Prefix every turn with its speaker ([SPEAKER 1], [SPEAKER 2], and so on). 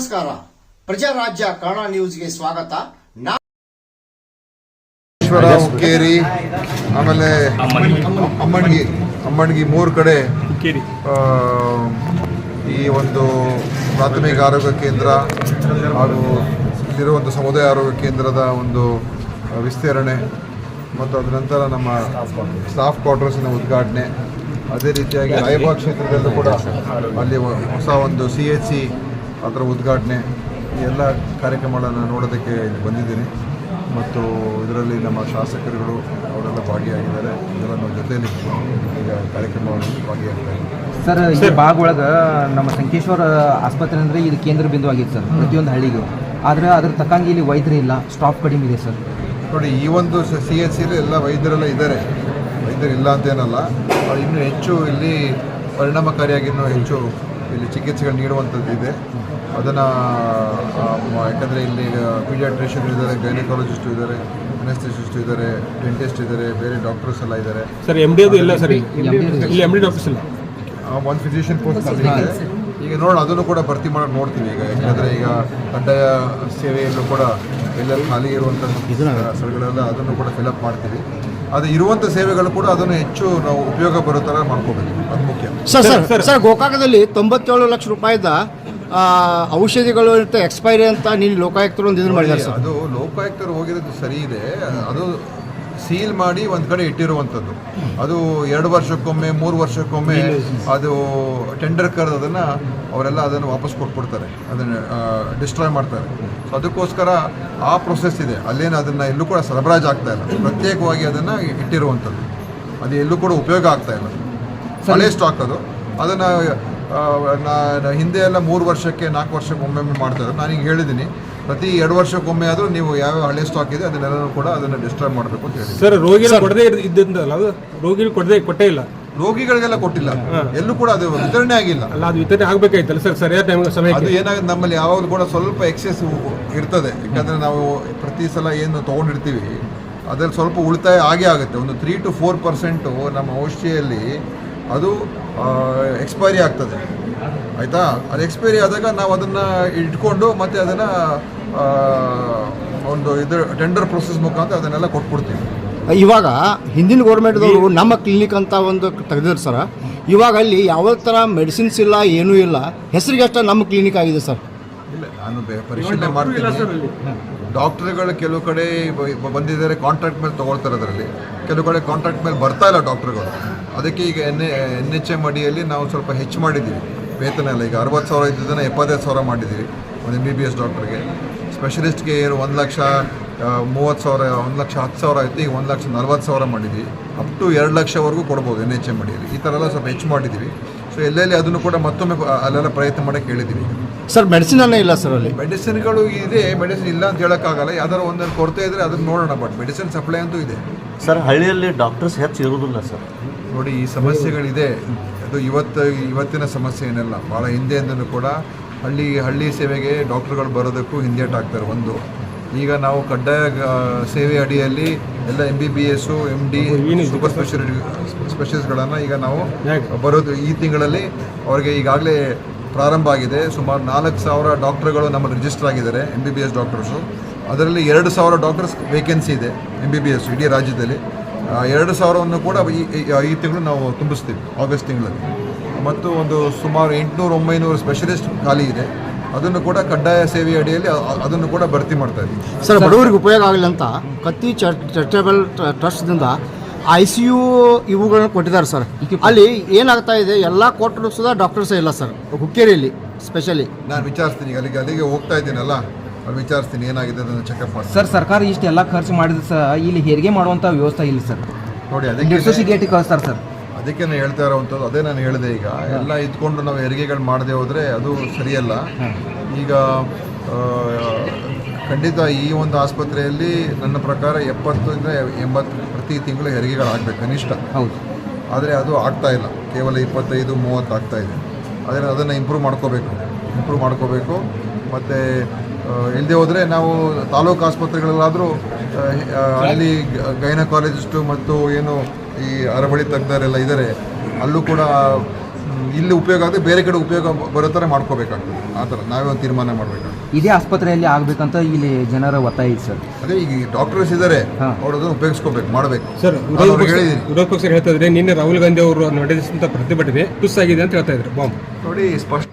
[SPEAKER 1] ನಮಸ್ಕಾರ. ಪ್ರಜಾರಾಜ್ಯ ಕನ್ನಡ ನ್ಯೂಸ್ಗೆ ಸ್ವಾಗತ.
[SPEAKER 2] ಹುಕ್ಕೇರಿ, ಆಮೇಲೆ ಅಮ್ಮಣ್ಗಿ ಅಮ್ಮಣ್ಗಿ ಮೂರು ಕಡೆ ಈ ಒಂದು ಪ್ರಾಥಮಿಕ ಆರೋಗ್ಯ ಕೇಂದ್ರ ಹಾಗೂ ಇಲ್ಲಿರುವಂಥ ಸಮುದಾಯ ಆರೋಗ್ಯ ಕೇಂದ್ರದ ಒಂದು ವಿಸ್ತರಣೆ ಮತ್ತು ಅದರ ನಂತರ ನಮ್ಮ ಸ್ಟಾಫ್ ಕ್ವಾರ್ಟರ್ಸಿನ ಉದ್ಘಾಟನೆ. ಅದೇ ರೀತಿಯಾಗಿ ರಾಯಬಾಗ್ ಕ್ಷೇತ್ರದಲ್ಲೂ ಕೂಡ ಅಲ್ಲಿ ಹೊಸ ಒಂದು ಸಿ ಎಚ್ ಸಿ ಅದರ ಉದ್ಘಾಟನೆ ಈ ಎಲ್ಲ ಕಾರ್ಯಕ್ರಮಗಳನ್ನು ನೋಡೋದಕ್ಕೆ ಇಲ್ಲಿ ಬಂದಿದ್ದೀನಿ. ಮತ್ತು ಇದರಲ್ಲಿ ನಮ್ಮ ಶಾಸಕರುಗಳು ಅವರೆಲ್ಲ ಭಾಗಿಯಾಗಿದ್ದಾರೆ. ಇದೆಲ್ಲ ನಮ್ಮ ಜೊತೆಯಲ್ಲಿ ಈಗ ಕಾರ್ಯಕ್ರಮವನ್ನು ಭಾಗಿಯಾಗಿದ್ದಾರೆ
[SPEAKER 3] ಸರ್ ಈ ಭಾಗ ಒಳಗೆ ನಮ್ಮ ಸಂಕೇಶ್ವರ ಆಸ್ಪತ್ರೆ ಅಂದರೆ ಇದು ಕೇಂದ್ರ ಬಿಂದು ಆಗಿತ್ತು ಸರ್ ಪ್ರತಿಯೊಂದು ಹಳ್ಳಿಗೂ. ಆದರೆ ಅದ್ರ ತಕ್ಕಂಗೆ ಇಲ್ಲಿ ವೈದ್ಯರು ಇಲ್ಲ ಸ್ಟಾಫ್ ಕಡಿಮೆ ಇದೆ ಸರ್.
[SPEAKER 2] ನೋಡಿ ಈ ಒಂದು ಸಿ ಎಚ್ ಸಿಲಿ ಎಲ್ಲ ವೈದ್ಯರೆಲ್ಲ ಇದ್ದಾರೆ. ವೈದ್ಯರು ಇಲ್ಲ ಅಂತೇನಲ್ಲ ಅವ್ರು ಇನ್ನೂ ಹೆಚ್ಚು ಇಲ್ಲಿ ಪರಿಣಾಮಕಾರಿಯಾಗಿ ಇನ್ನೂ ಹೆಚ್ಚು ಇಲ್ಲಿ ಚಿಕಿತ್ಸೆಗಳು ನೀಡುವಂಥದ್ದು ಇದೆ. ಅದನ್ನು ಯಾಕಂದರೆ ಇಲ್ಲಿ ಪೀಡಿಯಾಟ್ರಿಷಿಯನ್ ಇದ್ದಾರೆ ಗೈನಕಾಲಜಿಸ್ಟು ಇದ್ದಾರೆ ಅನೆಸ್ಥೆಸಿಸ್ಟ್ ಇದ್ದಾರೆ ಡೆಂಟಿಸ್ಟ್ ಇದ್ದಾರೆ ಬೇರೆ ಡಾಕ್ಟರ್ಸ್ ಎಲ್ಲ ಇದ್ದಾರೆ.
[SPEAKER 4] ಸರ್ ಎಂ ಡಿ ಅದು ಇಲ್ಲ ಸರ್ ಇಲ್ಲಿ. ಎಂ ಡಿ ಡಾಕ್ಟರ್ಸ್ ಇಲ್ಲ.
[SPEAKER 2] ಒಂದು ಫಿಸಿಷಿಯನ್ ಪೋಸ್ಟ್ ಇದೆ. ಈಗ ನೋಡಿ ಅದನ್ನು ಕೂಡ ಭರ್ತಿ ಮಾಡೋದು ನೋಡ್ತೀವಿ ಈಗ. ಯಾಕಂದರೆ ಈಗ ಕಡ್ಡಾಯ ಸೇವೆಯಲ್ಲೂ ಕೂಡ ಎಲ್ಲೆಲ್ಲಿ ಖಾಲಿ ಇರುವಂಥ ಸ್ಥಳಗಳೆಲ್ಲ ಅದನ್ನು ಕೂಡ ಫಿಲಪ್ ಮಾಡ್ತೀವಿ. ಅದು ಇರುವಂಥ ಸೇವೆಗಳು ಕೂಡ ಅದನ್ನು ಹೆಚ್ಚು ನಾವು ಉಪಯೋಗ ಬರೋ ಥರ ಮಾಡ್ಕೋಬೇಕು. ಅದು ಮುಖ್ಯ.
[SPEAKER 1] Sir sir. ಸರ್ ಗೋಕಾಕದಲ್ಲಿ ತೊಂಬತ್ತೇಳು ಲಕ್ಷ ರೂಪಾಯಿದ ಔಷಧಿಗಳು ಇರುತ್ತೆ ಎಕ್ಸ್ಪೈರಿ ಅಂತ ನೀನು ಲೋಕಾಯುಕ್ತರು ಒಂದು ಇದನ್ನು ಮಾಡಿದ್ದಾರೆ ಸರ್.
[SPEAKER 2] ಅದು ಲೋಕಾಯುಕ್ತರು ಹೋಗಿರೋದು ಸರಿ ಇದೆ. ಅದು ಸೀಲ್ ಮಾಡಿ ಒಂದು ಕಡೆ ಇಟ್ಟಿರುವಂಥದ್ದು. ಅದು ಎರಡು ವರ್ಷಕ್ಕೊಮ್ಮೆ ಮೂರು ವರ್ಷಕ್ಕೊಮ್ಮೆ ಅದು ಟೆಂಡರ್ ಕರೆದು ಅದನ್ನು ಅವರೆಲ್ಲ ಅದನ್ನು ವಾಪಸ್ ಕೊಟ್ಬಿಡ್ತಾರೆ. ಅದನ್ನು ಡಿಸ್ಟ್ರಾಯ್ ಮಾಡ್ತಾರೆ. ಸೊ ಅದಕ್ಕೋಸ್ಕರ ಆ ಪ್ರೊಸೆಸ್ ಇದೆ. ಅಲ್ಲೇನು ಅದನ್ನು ಎಲ್ಲೂ ಕೂಡ ಸರಬರಾಜು ಆಗ್ತಾ ಇಲ್ಲ. ಪ್ರತ್ಯೇಕವಾಗಿ ಅದನ್ನು ಇಟ್ಟಿರುವಂಥದ್ದು. ಅದು ಎಲ್ಲೂ ಕೂಡ ಉಪಯೋಗ ಆಗ್ತಾ ಇಲ್ಲ. ಹಳೆ ಸ್ಟಾಕ್ ಅದು. ಅದನ್ನು ಹಿಂದೆ ಎಲ್ಲ ಮೂರು ವರ್ಷಕ್ಕೆ ನಾಲ್ಕು ವರ್ಷಕ್ಕೆ ಒಮ್ಮೆ ಮಾಡ್ತಾರೆ ನಾನು ಈಗ ಹೇಳಿದ್ದೀನಿ ಪ್ರತಿ ಎರಡು ವರ್ಷಕ್ಕೊಮ್ಮೆ ಆದರೂ ನೀವು ಯಾವ್ಯಾವ ಹಳೆ ಸ್ಟಾಕ್ ಇದೆ ಅದನ್ನೆಲ್ಲನೂ ಕೂಡ ಅದನ್ನು ಡಿಸ್ಟ್ರಾಯ್ ಮಾಡಬೇಕು ಅಂತ ಹೇಳಿ
[SPEAKER 4] ಸರ್ ರೋಗಿಗಳು ಕೊಡದೇ ಇದ್ದಂತಲ್ಲ ಅದು? ರೋಗಿಗಳು ಕೊಡದೇ ಕೊಟ್ಟೇ ಇಲ್ಲ.
[SPEAKER 2] ರೋಗಿಗಳಿಗೆಲ್ಲ ಕೊಟ್ಟಿಲ್ಲ. ಎಲ್ಲೂ ಕೂಡ ಅದು ವಿತರಣೆ ಆಗಿಲ್ಲ.
[SPEAKER 4] ಅಲ್ಲ ಅದು ವಿತರಣೆ ಆಗಬೇಕಾಯ್ತಲ್ಲ ಸರ್ ಸರಿಯಾದ ಟೈಮ್
[SPEAKER 2] ಅದು
[SPEAKER 4] ಸಮಯಕ್ಕೆ?
[SPEAKER 2] ಏನಾಗುತ್ತೆ ನಮ್ಮಲ್ಲಿ ಯಾವಾಗಲೂ ಕೂಡ ಸ್ವಲ್ಪ ಎಕ್ಸೆಸ್ ಇರ್ತದೆ. ಯಾಕಂದರೆ ನಾವು ಪ್ರತಿ ಸಲ ಏನು ತೊಗೊಂಡಿರ್ತೀವಿ ಅದರಲ್ಲಿ ಸ್ವಲ್ಪ ಉಳಿತಾಯ ಆಗೇ ಆಗುತ್ತೆ. ಒಂದು ತ್ರೀ ಟು ಫೋರ್ ಪರ್ಸೆಂಟು ನಮ್ಮ ಔಷಧಿಯಲ್ಲಿ ಅದು ಎಕ್ಸ್ಪೈರಿ ಆಗ್ತದೆ. ಆಯಿತಾ? ಅದು ಎಕ್ಸ್ಪೈರಿ ಆದಾಗ ನಾವು ಅದನ್ನು ಇಟ್ಕೊಂಡು ಮತ್ತೆ ಅದನ್ನು ಒಂದು ಇದು ಟೆಂಡರ್ ಪ್ರೊಸೆಸ್ ಮುಖಾಂತರ ಅದನ್ನೆಲ್ಲ ಕೊಟ್ಬಿಡ್ತೀವಿ.
[SPEAKER 1] ಇವಾಗ ಹಿಂದಿನ ಗೌರ್ಮೆಂಟ್ದವರು ನಮ್ಮ ಕ್ಲಿನಿಕ್ ಅಂತ ಒಂದು ತೆಗೆದಿದ್ರು ಸರ್. ಇವಾಗ ಅಲ್ಲಿ ಯಾವ ಥರ ಮೆಡಿಸಿನ್ಸ್ ಇಲ್ಲ ಏನೂ ಇಲ್ಲ. ಹೆಸರಿಗೆ ಅಷ್ಟೇ ನಮ್ಮ ಕ್ಲಿನಿಕ್ ಆಗಿದೆ ಸರ್.
[SPEAKER 2] ಇಲ್ಲ ನಾನು ಪರಿಶೀಲನೆ ಮಾಡ್ತೀನಿ. ಡಾಕ್ಟರ್ಗಳು ಕೆಲವು ಕಡೆ ಬಂದಿದ್ದಾರೆ ಕಾಂಟ್ರಾಕ್ಟ್ ಮೇಲೆ ತೊಗೊಳ್ತಾರೆ ಅದರಲ್ಲಿ. ಕೆಲವು ಕಡೆ ಕಾಂಟ್ರಾಕ್ಟ್ ಮೇಲೆ ಬರ್ತಾ ಇಲ್ಲ ಡಾಕ್ಟ್ರುಗಳು. ಅದಕ್ಕೆ ಈಗ ಎನ್ ಎನ್ ಎಚ್ ಎಂ ಅಡಿಯಲ್ಲಿ ನಾವು ಸ್ವಲ್ಪ ಹೆಚ್ಚು ಮಾಡಿದ್ದೀವಿ. ವೇತನ ಎಲ್ಲ ಈಗ ಅರವತ್ತು ಸಾವಿರ ಇದ್ದಿದ್ದನ್ನು ಎಪ್ಪತ್ತೈದು ಸಾವಿರ ಮಾಡಿದ್ದೀವಿ ಒಂದು ಎಂ ಬಿ ಬಿ ಎಸ್ ಡಾಕ್ಟ್ರಿಗೆ. ಸ್ಪೆಷಲಿಸ್ಟ್ಗೆ ಏನು ಒಂದು ಲಕ್ಷ ಮೂವತ್ತು ಸಾವಿರ, ಒಂದು ಲಕ್ಷ ಹತ್ತು ಸಾವಿರ ಆಯಿತು, ಈಗ ಒಂದು ಲಕ್ಷ ನಲ್ವತ್ತು ಸಾವಿರ ಮಾಡಿದ್ವಿ ಅಪ್ ಟು ಎರಡು ಲಕ್ಷವರೆಗೂ ಕೊಡ್ಬೋದು ಎನ್ ಎಚ್ ಎಂ ಅಡಿಯಲ್ಲಿ ಈ ಥರ ಎಲ್ಲ ಸ್ವಲ್ಪ ಹೆಚ್ಚು ಮಾಡಿದ್ದೀವಿ. ಸೊ ಎಲ್ಲೆಲ್ಲಿ ಅದನ್ನು ಕೂಡ ಮತ್ತೊಮ್ಮೆ ಅಲ್ಲೆಲ್ಲ ಪ್ರಯತ್ನ ಮಾಡೋಕ್ಕೆ ಹೇಳಿದ್ದೀವಿ.
[SPEAKER 1] ಸರ್ ಮೆಡಿಸಿನ್ ಅನ್ನೇ ಇಲ್ಲ ಸರ್ ಅಲ್ಲಿ?
[SPEAKER 2] ಮೆಡಿಸಿನ್ಗಳು ಇದೆ ಮೆಡಿಸಿನ್ ಇಲ್ಲ ಅಂತ ಹೇಳೋಕ್ಕಾಗಲ್ಲ. ಯಾವ್ದಾರು ಒಂದನ್ನು ಕೊರತೆ ಇದ್ರೆ ಅದನ್ನ ನೋಡೋಣ ಬಟ್ ಮೆಡಿಸಿನ್ ಸಪ್ಲೈ ಅಂತೂ ಇದೆ.
[SPEAKER 5] ಸರ್ ಹಳ್ಳಿಯಲ್ಲಿ ಡಾಕ್ಟರ್ಸ್ ಹೆಚ್ಚು ಇರುವುದಿಲ್ಲ ಸರ್.
[SPEAKER 2] ನೋಡಿ ಈ ಸಮಸ್ಯೆಗಳಿದೆ. ಅದು ಇವತ್ತು ಇವತ್ತಿನ ಸಮಸ್ಯೆ ಏನಲ್ಲ ಭಾಳ ಹಿಂದೆಯಿಂದಲೂ ಕೂಡ ಹಳ್ಳಿ ಹಳ್ಳಿ ಸೇವೆಗೆ ಡಾಕ್ಟರ್ಗಳು ಬರೋದಕ್ಕೂ ಹಿಂದೇಟಾಗ್ತಾರೆ ಒಂದು. ಈಗ ನಾವು ಕಡ್ಡಾಯ ಸೇವೆ ಅಡಿಯಲ್ಲಿ ಎಲ್ಲ M B B S M D super speciality ಸ್ಪೆಷಲಿಸ್ಟ್ಗಳನ್ನು ಈಗ ನಾವು ಬರೋದು ಈ ತಿಂಗಳಲ್ಲಿ ಅವರಿಗೆ ಈಗಾಗಲೇ ಪ್ರಾರಂಭ ಆಗಿದೆ. ಸುಮಾರು ನಾಲ್ಕು ಸಾವಿರ ಡಾಕ್ಟ್ರುಗಳು ನಮ್ಮಲ್ಲಿ ರಿಜಿಸ್ಟರ್ ಆಗಿದ್ದಾರೆ M B B S doctors. ಅದರಲ್ಲಿ ಎರಡು ಸಾವಿರ ಡಾಕ್ಟರ್ಸ್ ವೇಕೆನ್ಸಿ ಇದೆ ಎಂ ಬಿ ಬಿ ಎಸ್ ಇಡೀ ರಾಜ್ಯದಲ್ಲಿ. ಎರಡು ಸಾವಿರವನ್ನು ಕೂಡ ಈ ಈ- ಈ ತಿಂಗಳು ನಾವು ತುಂಬಿಸ್ತೀವಿ ಆಗಸ್ಟ್ ತಿಂಗಳಲ್ಲಿ. ಮತ್ತು ಒಂದು ಸುಮಾರು ಎಂಟುನೂರು ಒಂಬೈನೂರು ಸ್ಪೆಷಲಿಸ್ಟ್ ಖಾಲಿ ಇದೆ. ಅದನ್ನು ಕೂಡ ಕಡ್ಡಾಯ ಸೇವೆ ಅಡಿಯಲ್ಲಿ ಅದನ್ನು ಕೂಡ ಭರ್ತಿ ಮಾಡ್ತಾ ಇದ್ದೀವಿ
[SPEAKER 1] ಸರ್ ಬಡವರಿಗೆ ಉಪಯೋಗ ಆಗಲಿ ಅಂತ ಕತ್ತಿ ಚಾರಿಟೇಬಲ್ ಟ್ರಸ್ಟ್ದಿಂದ ಐ ಸಿ ಯು ಇವುಗಳನ್ನು ಕೊಟ್ಟಿದ್ದಾರೆ ಸರ್. ಅಲ್ಲಿ ಏನಾಗ್ತಾ ಇದೆ ಎಲ್ಲ ಕೊಟ್ಟರು ಸುಧಾ ಡಾಕ್ಟರ್ಸೇ ಇಲ್ಲ ಸರ್. ಹುಕ್ಕೇರಿಯಲ್ಲಿ ಸ್ಪೆಷಲಿ
[SPEAKER 2] ನಾನು ವಿಚಾರಿಸ್ತೀನಿ ಅಲ್ಲಿಗೆ ಅಲ್ಲಿಗೆ ಹೋಗ್ತಾ ಇದ್ದೀನಲ್ಲ ಅಲ್ಲಿ ವಿಚಾರಿಸ್ತೀನಿ ಏನಾಗಿದೆ ಅದನ್ನು ಚೆಕಪ್ ಮಾಡ್ತೀನಿ.
[SPEAKER 3] ಸರ್ ಸರ್ಕಾರ ಇಷ್ಟೆಲ್ಲ ಖರ್ಚು ಮಾಡಿದ್ರೆ ಸರ್ ಇಲ್ಲಿ ಹೆರಿಗೆ ಮಾಡುವಂಥ ವ್ಯವಸ್ಥೆ ಇಲ್ಲ ಸರ್.
[SPEAKER 2] ನೋಡಿ
[SPEAKER 3] ಅದೇ ಗೇಟಿಗೆ ಕಳಿಸ್ತಾರೆ ಸರ್.
[SPEAKER 2] ಅದಕ್ಕೆ ನಾನು ಹೇಳ್ತಾ ಇರೋವಂಥದ್ದು ಅದೇ ನಾನು ಹೇಳಿದೆ ಈಗ. ಎಲ್ಲ ಇದ್ಕೊಂಡು ನಾವು ಹೆರಿಗೆಗಳು ಮಾಡದೆ ಹೋದರೆ ಅದು ಸರಿಯಲ್ಲ. ಈಗ ಖಂಡಿತ ಈ ಒಂದು ಆಸ್ಪತ್ರೆಯಲ್ಲಿ ನನ್ನ ಪ್ರಕಾರ ಎಪ್ಪತ್ತರಿಂದ ಎಂಬತ್ತು ಪ್ರತಿ ತಿಂಗಳು ಹೆರಿಗೆಗಳಾಗಬೇಕು ಕನಿಷ್ಠ.
[SPEAKER 3] ಹೌದು.
[SPEAKER 2] ಆದರೆ ಅದು ಆಗ್ತಾ ಇಲ್ಲ. ಕೇವಲ ಇಪ್ಪತ್ತೈದು ಮೂವತ್ತು ಆಗ್ತಾ ಇದೆ. ಆದರೆ ಅದನ್ನು ಇಂಪ್ರೂವ್ ಮಾಡ್ಕೋಬೇಕು. ಇಂಪ್ರೂವ್ ಮಾಡ್ಕೋಬೇಕು. ಮತ್ತು ಇಲ್ಲದೆ ಹೋದರೆ ನಾವು ತಾಲೂಕು ಆಸ್ಪತ್ರೆಗಳಲ್ಲಾದರೂ ಅಲ್ಲಿ ಗೈನಕಾಲಜಿಸ್ಟು ಮತ್ತು ಏನು ಈ ಅರಬಳಿ ತಜ್ಞರೆಲ್ಲ ಇದ್ದಾರೆ ಅಲ್ಲೂ ಕೂಡ ಇಲ್ಲಿ ಉಪಯೋಗ ಆದರೆ ಬೇರೆ ಕಡೆ ಉಪಯೋಗ ಬರೋ ಥರ ಮಾಡ್ಕೋಬೇಕಾಗ್ತದೆ. ಆ ಥರ ನಾವೇ ಒಂದು ತೀರ್ಮಾನ ಮಾಡಬೇಕಾಗ್ತದೆ.
[SPEAKER 3] ಇದೇ ಆಸ್ಪತ್ರೆಯಲ್ಲಿ ಆಗಬೇಕಂತ ಇಲ್ಲಿ ಜನರ ಒತ್ತಾಯ ಇದೆ ಸರ್.
[SPEAKER 2] ಅದೇ ಈಗ ಡಾಕ್ಟರ್ಸ್ ಇದ್ದಾರೆ
[SPEAKER 3] ಹಾ.
[SPEAKER 2] ಅವ್ರು ಅದನ್ನು ಉಪಯೋಗಿಸ್ಕೋಬೇಕು ಮಾಡಬೇಕು.
[SPEAKER 4] ಸರ್ ವಿರೋಧ ಪಕ್ಷ
[SPEAKER 2] ಹೇಳಿದ್ದೀನಿ
[SPEAKER 4] ಪಕ್ಷ ಹೇಳ್ತಾ ಇದ್ರೆ ನಿನ್ನೆ ರಾಹುಲ್ ಗಾಂಧಿ ಅವರು ನಡೆಸಿದಂಥ ಪ್ರತಿಭಟನೆ ತುಸ್ಸಾಗಿದೆ ಅಂತ ಹೇಳ್ತಾ ಇದ್ರು ಬಾಂಬ್.
[SPEAKER 2] ನೋಡಿ ಸ್ಪಷ್ಟ